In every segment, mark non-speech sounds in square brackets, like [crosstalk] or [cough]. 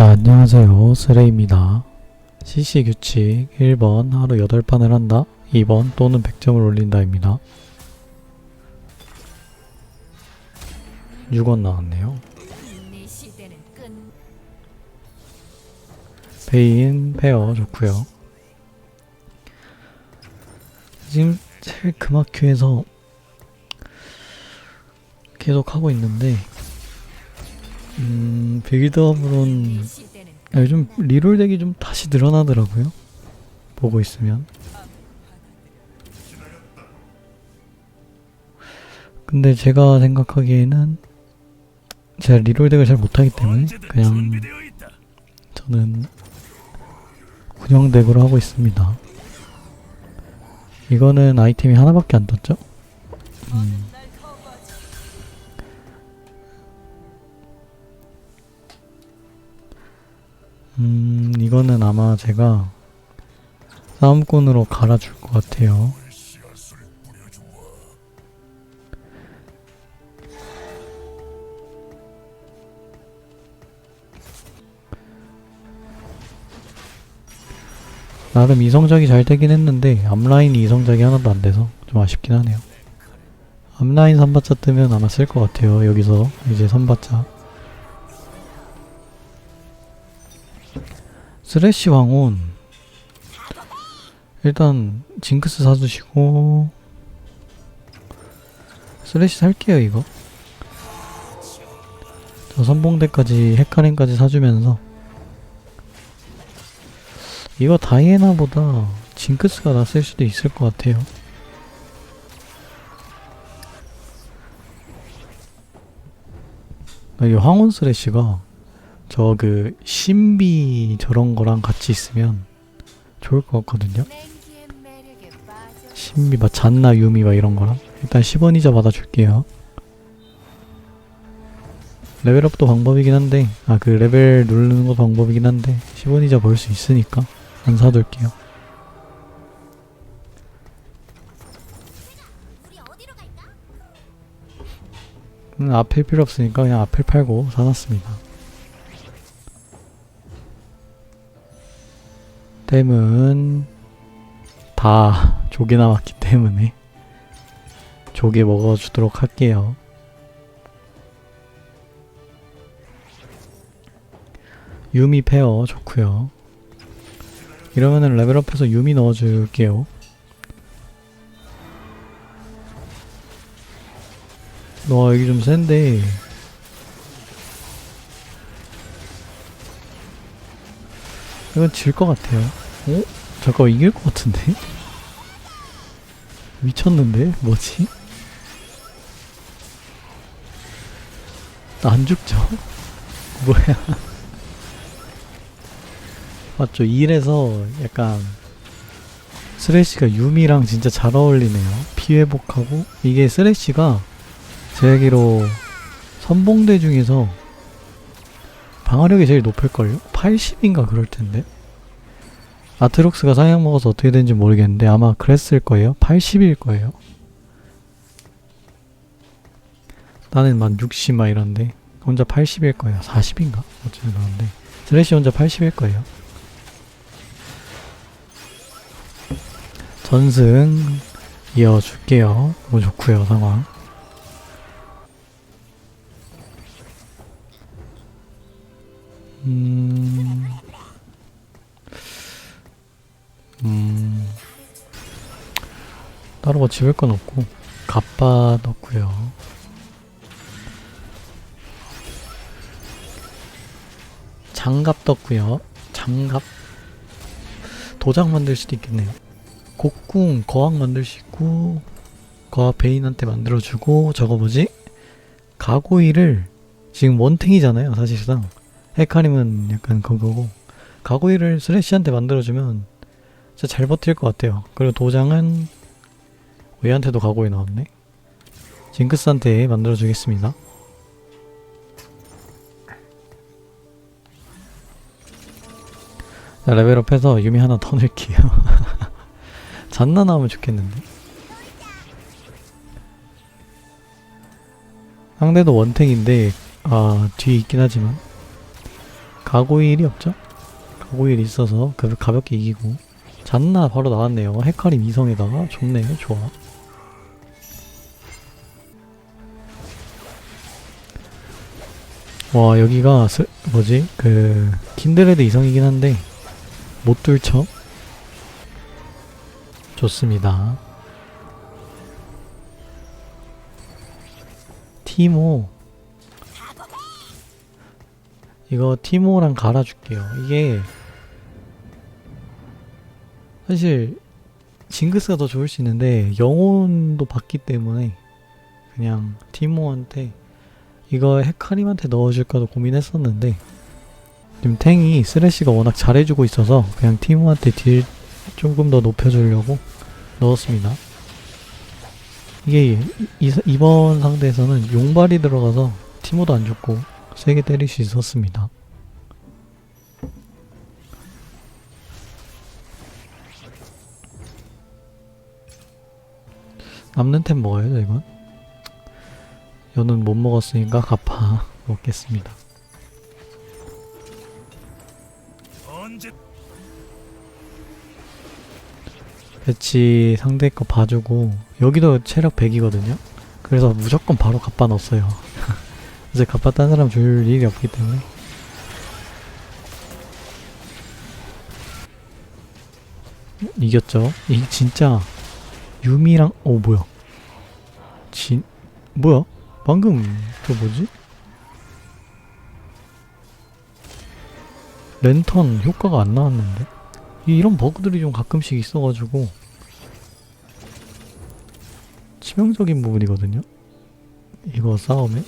자, 안녕하세요. 스레입니다. CC 규칙 1번 하루 8판을 한다. 2번 또는 100점을 올린다입니다. 6원 나왔네요. 베인 페어 좋고요. 지금 제일 금화큐에서 계속 하고 있는데 음, 빌드업으론 아, 요즘 리롤 덱이 좀 다시 늘어나더라고요. 보고 있으면. 근데 제가 생각하기에는 제가 리롤 덱을 잘 못하기 때문에 그냥 저는 군용 덱으로 하고 있습니다. 이거는 아이템이 하나밖에 안 떴죠? 음. 음, 이거는 아마 제가 싸움꾼으로 갈아줄 것 같아요. 나름 이성작이 잘 되긴 했는데 앞라인이 이성작이 하나도 안 돼서 좀 아쉽긴 하네요. 앞라인 3바자 뜨면 아마 쓸 것 같아요. 여기서 이제 3바자. 쓰레쉬 왕혼 일단 징크스 사주시고 쓰레쉬 살게요 이거. 저 선봉대까지 헤카림까지 사주면서. 이거 다이애나보다 징크스가 낫을 수도 있을 것 같아요. 아, 이 황혼 쓰레쉬가 저 그 신비 저런 거랑 같이 있으면 좋을 것 같거든요. 신비 막 잔나 유미 막 이런 거랑 일단 10원 이자 받아줄게요. 레벨업도 방법이긴 한데 아 그 레벨 누르는 거 방법이긴 한데 10원 이자 벌 수 있으니까 안 사둘게요. 음, 아펠 필요 없으니까 그냥 아펠 팔고 사놨습니다. 댐은 다 조개 나왔기 때문에 조개 먹어주도록 할게요. 유미 페어 좋고요. 이러면은 레벨업해서 유미 넣어줄게요. 와 여기 좀 센데 이건 질 것 같아요. 어? 잠깐 이길 것 같은데? 미쳤는데? 뭐지? 나 안 죽죠? [laughs] 뭐야? 맞죠? 1에서 약간 쓰레쉬가 유미랑 진짜 잘 어울리네요. 피회복하고 이게 쓰레쉬가 제 알기로 선봉대 중에서 방어력이 제일 높을걸요? 80인가 그럴 텐데. 아트록스가 상향 먹어서 어떻게 되는지 모르겠는데 아마 그랬을 거예요. 80일 거예요. 나는 막 60, 막 이런데 혼자 80일 거예요. 40인가? 어쨌든 그런데 드레시 혼자 80일 거예요. 전승 이어줄게요. 너무 좋고요 상황. 음. 음. 따로 뭐 집을 건 없고 갑바 넣고요. 장갑 떴고요. 장갑 도장 만들 수도 있겠네요. 곡궁 거학 만들 수 있고 거학 베인한테 만들어주고 저거 뭐지? 가고이를 지금 원탱이잖아요 사실상 헤카림은 약간 그거고 가고이를 스레시한테 만들어주면 진짜 잘 버틸 것 같아요. 그리고 도장은 얘한테도 가고이 나왔네. 징크스한테 만들어주겠습니다. 자, 레벨업해서 유미 하나 더 넣을게요. [laughs] 잔나 나오면 좋겠는데. 상대도 원탱인데 아 뒤에 있긴 하지만 가고일이 없죠? 가고일 있어서 그 가볍게 이기고 잔나 바로 나왔네요. 헤카림 이성에다가 좋네, 좋아. 와 여기가 스, 뭐지 그 킨드레드 이성이긴 한데 못 뚫쳐 좋습니다 티모 이거 티모랑 갈아줄게요 이게 사실 징크스가 더 좋을 수 있는데 영혼도 받기 때문에 그냥 티모한테 이거 헤카림한테 넣어줄까도 고민했었는데 지금 탱이 쓰레쉬가 워낙 잘해주고 있어서 그냥 티모한테 딜 조금 더 높여주려고 넣었습니다. 이게 이, 이, 이번 상대에서는 용발이 들어가서 티모도 안 죽고 세게 때릴 수 있었습니다. 남는 템 뭐예요, 이건? 연은 못 먹었으니까 갚아 먹겠습니다. 배치 상대 거 봐주고 여기도 체력 100이거든요. 그래서 무조건 바로 갚아 넣었어요. [laughs] 이제 갚아 딴 사람 줄 일이 없기 때문에 이겼죠. 이 진짜 유미랑 오 뭐야? 진 뭐야? 방금 그 뭐지? 랜턴 효과가 안 나왔는데 이- 이런 버그들이 좀 가끔씩 있어가지고 치명적인 부분이거든요. 이거 싸움에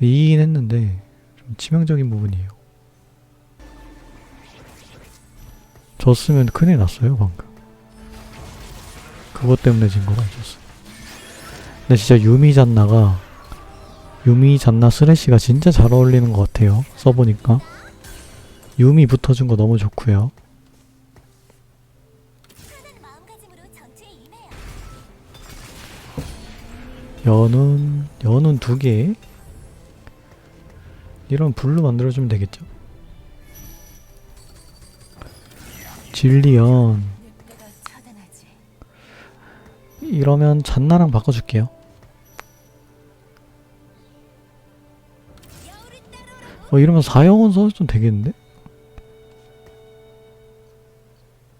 이긴 했는데 좀 치명적인 부분이에요. 졌으면 큰일 났어요 방금. 그것 때문에 진 거라 졌어. 근데 진짜 유미 잔나가 유미 잔나 쓰레쉬가 진짜 잘 어울리는 것 같아요. 써보니까 유미 붙어준 거 너무 좋고요. 연운 연운 두 개. 이런 블루 만들어주면 되겠죠? 처단하지. 이러면 잔나랑 바꿔줄게요. 어 이러면 사형원 써도 되겠는데?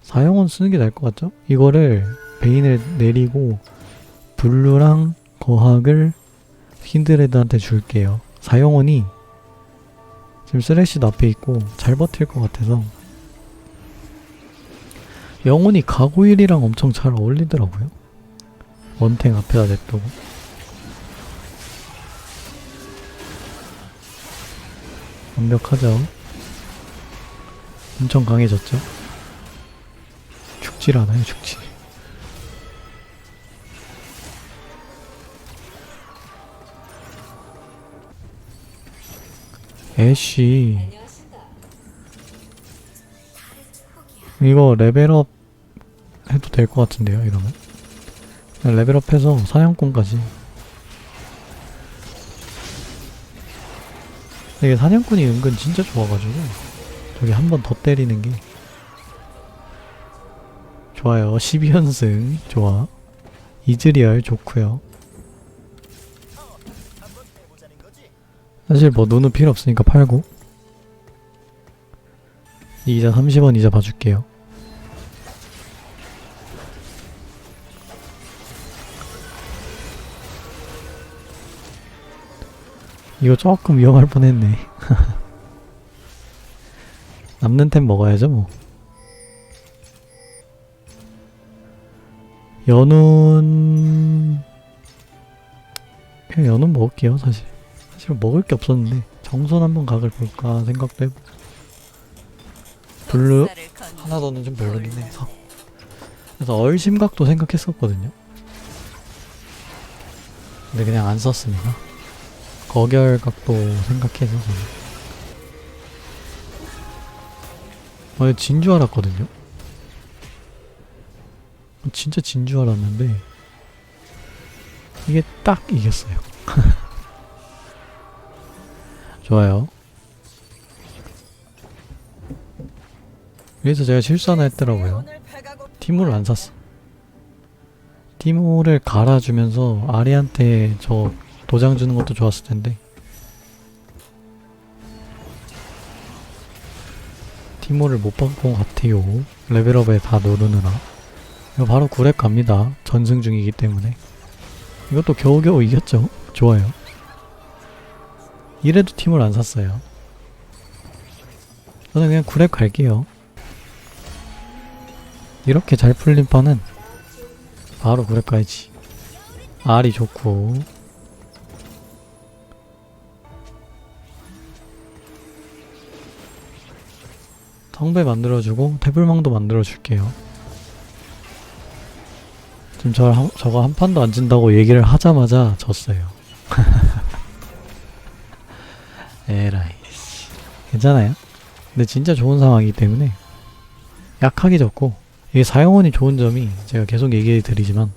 사형원 쓰는 게 나을 것 같죠? 이거를 베인을 내리고 블루랑 거학을 힌드레드한테 줄게요. 사형원이 지금 쓰레쉬도 앞에 있고 잘 버틸 것 같아서 영혼이 가고일이랑 엄청 잘 어울리더라고요. 원탱 앞에다 냅두고 완벽하죠. 엄청 강해졌죠. 죽질 않아요, 죽질. 애쉬. 이거 레벨업 해도 될 것 같은데요 이러면? 레벨업해서 사냥꾼까지. 이게 사냥꾼이 은근 진짜 좋아가지고 저기 한 번 더 때리는 게 좋아요. 12연승. 좋아. 이즈리얼 좋고요 사실 뭐 눈은 필요 없으니까 팔고. 이자 30원 이자 봐줄게요. 이거 조금 위험할 뻔했네. [laughs] 남는 템 먹어야죠 뭐. 연운 그냥 연운 먹을게요 사실 사실 먹을 게 없었는데 정선 한번 각을 볼까 생각도 해보고 블루 하나 더는 좀 별로긴 해서. 그래서 얼심각도 생각했었거든요. 근데 그냥 안 썼습니다. 거결각도 생각해서. 저는 어, 진줄 알았거든요. 진짜 진줄 알았는데 이게 딱 이겼어요 [laughs] 좋아요 그래서 제가 실수 하나 했더라고요. 티모를 안 샀어. 티모를 갈아주면서 아리한테 저 도장 주는 것도 좋았을 텐데. 티모를 못 바꾼 것 같아요. 레벨업에 다 누르느라. 이거 바로 9렙 갑니다. 전승 중이기 때문에. 이것도 겨우겨우 이겼죠? 좋아요. 이래도 팀을 안 샀어요. 저는 그냥 9렙 갈게요. 이렇게 잘 풀린 판은 바로 9렙 가야지. 알이 좋고. 성배 만들어주고 태블망도 만들어줄게요. 지금 저, 한- 저거 한 판도 안 진다고 얘기를 하자마자 졌어요. [laughs] 에라이 씨. 괜찮아요. 근데 진짜 좋은 상황이기 때문에 약하게 졌고 이게 사용원이 좋은 점이 제가 계속 얘기해 드리지만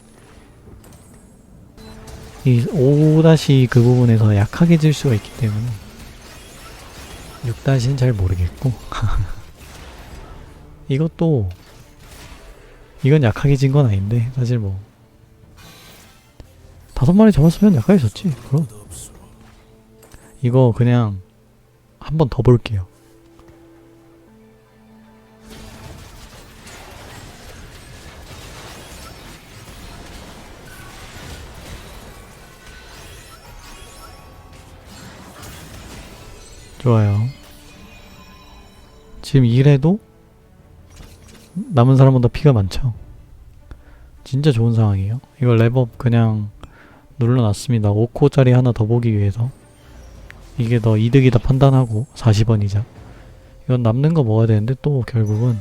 이 5- 그 부분에서 약하게 질 수가 있기 때문에 6-는 잘 모르겠고 [laughs] 이것도 이건 약하게 진 건 아닌데 사실 뭐 다섯 마리 잡았으면 약하게 졌지 그럼 이거 그냥 한 번 더 볼게요 좋아요 지금 이래도 남은 사람보다 피가 많죠. 진짜 좋은 상황이에요. 이거 랩업 그냥 눌러놨습니다. 5코짜리 하나 더 보기 위해서. 이게 더 이득이다 판단하고 40원 이자. 이건 남는 거 먹어야 되는데 또 결국은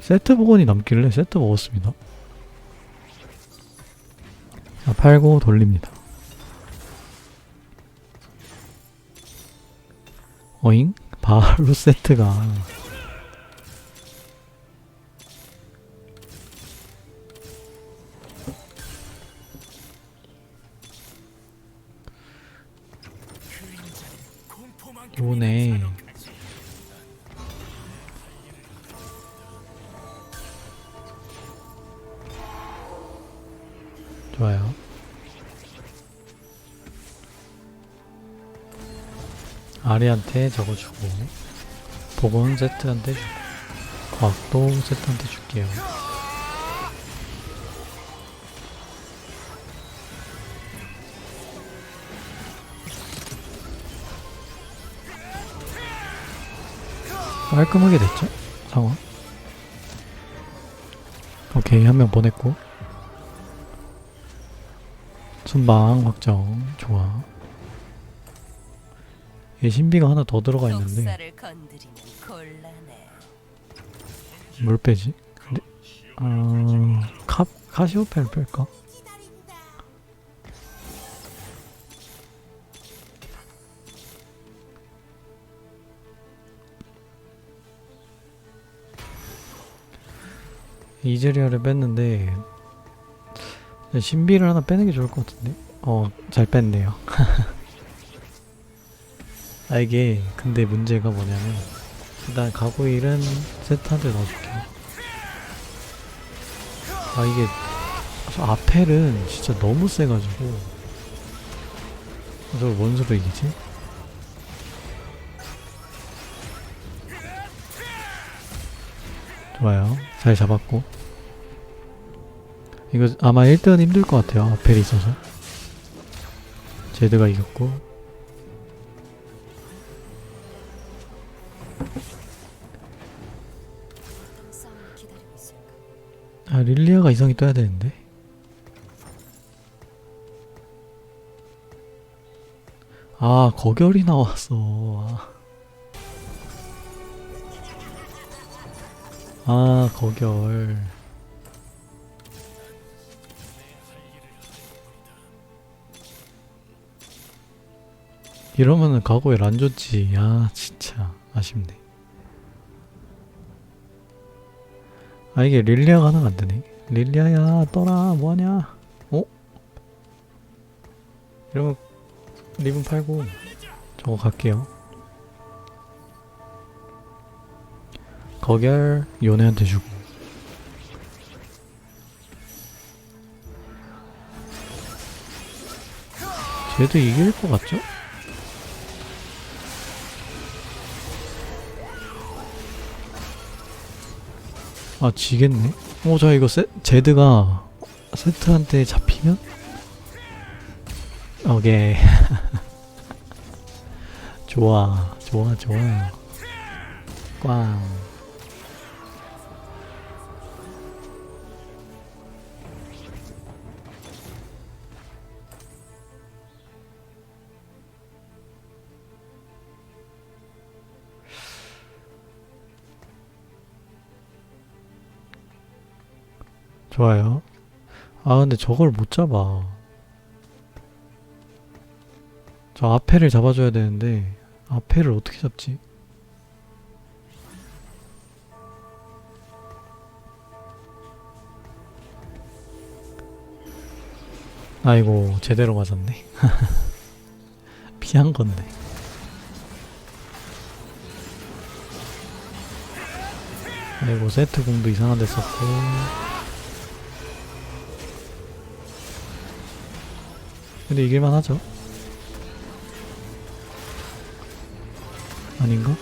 세트 복원이 남길래 세트 먹었습니다. 자, 팔고 돌립니다. 어잉? 바로 [laughs] 세트가 요네. 좋아요. 아리한테 적어주고 복원 세트한테 주고 과학도 세트한테 줄게요 깔끔하게 됐죠? 상황 오케이 한 명 보냈고 순방 확정 좋아 얘 신비가 하나 더 들어가 있는데. 뭘 빼지? 근데 어... 카 카시오페를 뺄까? 이즈리아를 뺐는데 신비를 하나 빼는 게 좋을 것 같은데? 어, 잘 뺐네요. [laughs] 아 이게 근데 문제가 뭐냐면 일단 가구일은 세트한테 넣어줄게. 아 이게 저 아펠은 진짜 너무 세가지고 저걸 뭔 수로 이기지? 좋아요. 잘 잡았고. 이거 아마 1등은 힘들 것 같아요. 아펠이 있어서. 제드가 이겼고. 아 릴리아가 이성이 떠야 되는데 아 거결이 나왔어 아, 아 거결 이러면은 가고에 안 좋지 아 진짜 아쉽네 아 이게 릴리아가 하나가 안 되네. 릴리아야 떠라 뭐하냐? 어? 이러면 리븐 팔고 저거 갈게요. 거결 요네한테 주고 쟤도 이길 것 같죠? 아 지겠네. 어저 이거 세, 제드가 세트한테 잡히면? 오케이. [laughs] 좋아 좋아 좋아요 꽝 좋아요. 아 근데 저걸 못 잡아. 저 앞에를 잡아줘야 되는데 앞에를 어떻게 잡지? 아이고 제대로 맞았네. [laughs] 피한 건데. 아이고 세트 공도 이상한 데 썼고 근데 이길만 하죠 아닌가?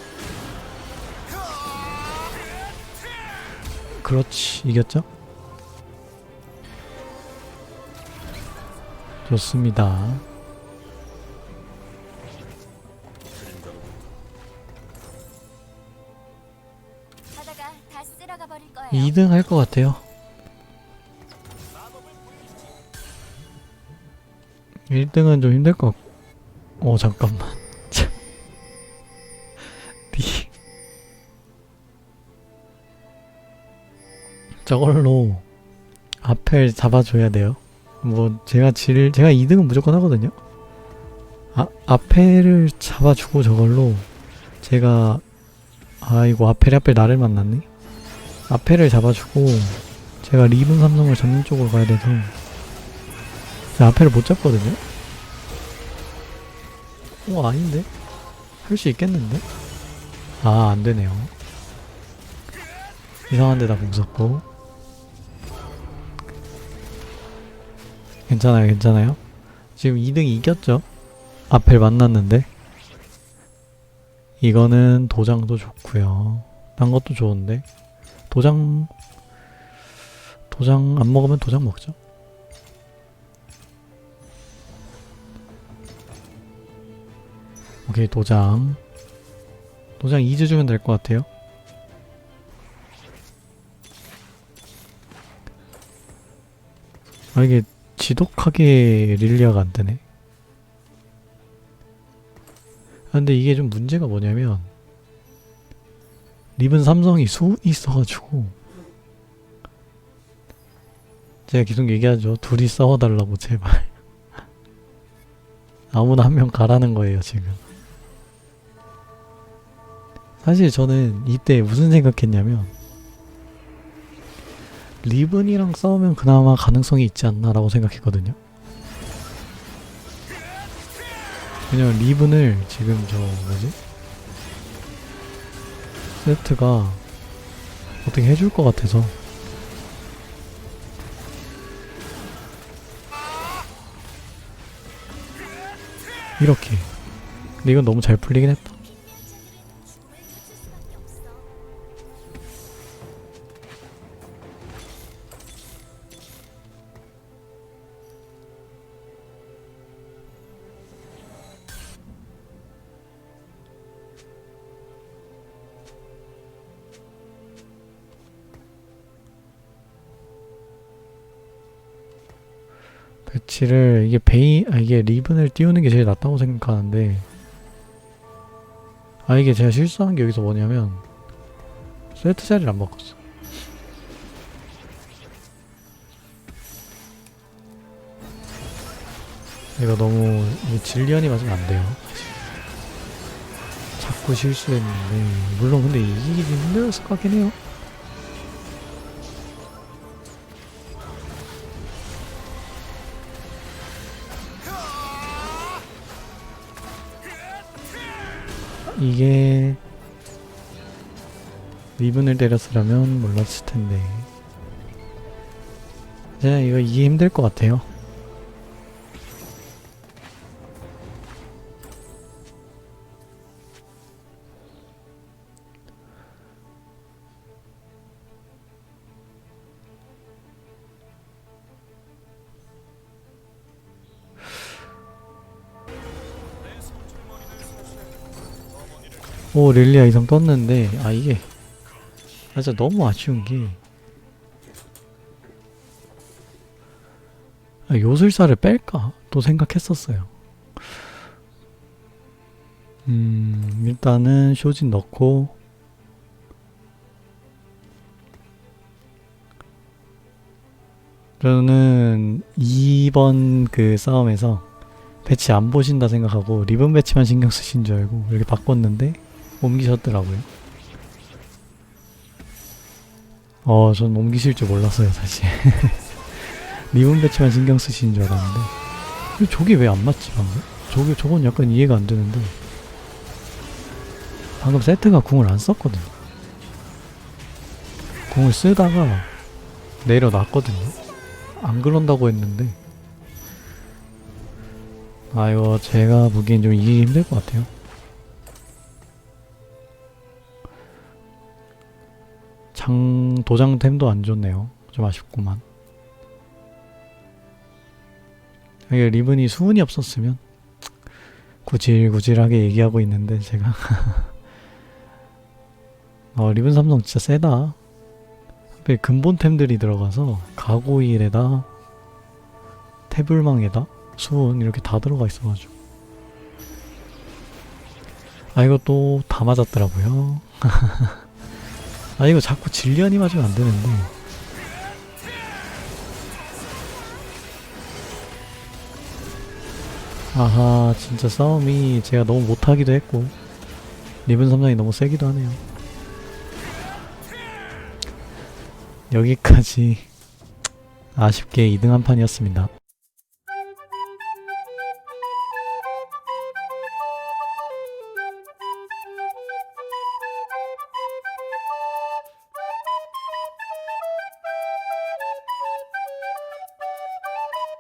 그렇지 이겼죠? 좋습니다 하다가 다 쓸어가 버릴 거예요. 2등 할 것 같아요 1등은 좀 힘들 것 같고. 어 잠깐만. [laughs] 저걸로 앞을 잡아줘야 돼요. 뭐 제가 질 제가 2등은 무조건 하거든요. 아 앞에를 잡아주고 저걸로 제가 아이고 앞에 앞에 나를 만났네 앞에를 잡아주고 제가 리븐 삼성을 잡는 쪽으로 가야 돼서 제가 앞에를 못 잡거든요? 어 아닌데? 할 수 있겠는데? 아 안되네요. 이상한 데다 공 썼고. 괜찮아요 괜찮아요. 지금 2등 이겼죠? 앞을 만났는데? 이거는 도장도 좋고요. 딴 것도 좋은데? 도장 도장 안 먹으면 도장 먹죠 오케이 도장. 도장 2주 주면 될 것 같아요. 아 이게 지독하게 릴리아가 안 되네. 아, 근데 이게 좀 문제가 뭐냐면 립은 삼성이 수 있어가지고 제가 계속 얘기하죠. 둘이 싸워달라고 제발. [laughs] 아무나 한 명 가라는 거예요 지금 사실 저는 이때 무슨 생각했냐면 리븐이랑 싸우면 그나마 가능성이 있지 않나라고 생각했거든요. 왜냐면 리븐을 지금 저 뭐지? 세트가 어떻게 해줄 것 같아서. 이렇게. 근데 이건 너무 잘 풀리긴 했다 배치를 이게 베이 아 이게 리븐을 띄우는 게 제일 낫다고 생각하는데 아 이게 제가 실수한 게 여기서 뭐냐면 세트 자리를 안 바꿨어. 이거 너무 이 질리언이 맞으면 안 돼요. 자꾸 실수했는데 물론 근데 이기기 좀 힘들었을 것 같긴 해요 이게 리븐을 때렸으라면 몰랐을 텐데. 이제 이거 이해 힘들 것 같아요. 오 릴리아 이상 떴는데 아 이게 아 진짜 너무 아쉬운 게 아, 요술사를 뺄까? 또 생각했었어요. 음 일단은 쇼진 넣고 저는 2번 그 싸움에서 배치 안 보신다 생각하고 리본 배치만 신경 쓰신 줄 알고 이렇게 바꿨는데 옮기셨더라고요. 어, 전 옮기실 줄 몰랐어요, 사실. [laughs] 리본 배치만 신경 쓰시는 줄 알았는데. 저게 왜 안 맞지, 방금? 저게, 저건 약간 이해가 안 되는데. 방금 세트가 궁을 안 썼거든요. 궁을 쓰다가 내려놨거든요. 안 그런다고 했는데. 아, 이거 제가 보기엔 좀 이해가 힘들 것 같아요. 장 도장템도 안 좋네요. 좀 아쉽구만. 이게 리븐이 수은이 없었으면 구질구질하게 얘기하고 있는데 제가 [laughs] 어 리븐 삼성 진짜 세다. 하필 근본템들이 들어가서 가고일에다 태블망에다 수은 이렇게 다 들어가 있어가지고 아 이거 또 다 맞았더라고요. [laughs] 아 이거 자꾸 질리안이 맞으면 안 되는데. 아하 진짜 싸움이 제가 너무 못하기도 했고. 리븐 삼장이 너무 세기도 하네요. 여기까지 아쉽게 2등 한 판이었습니다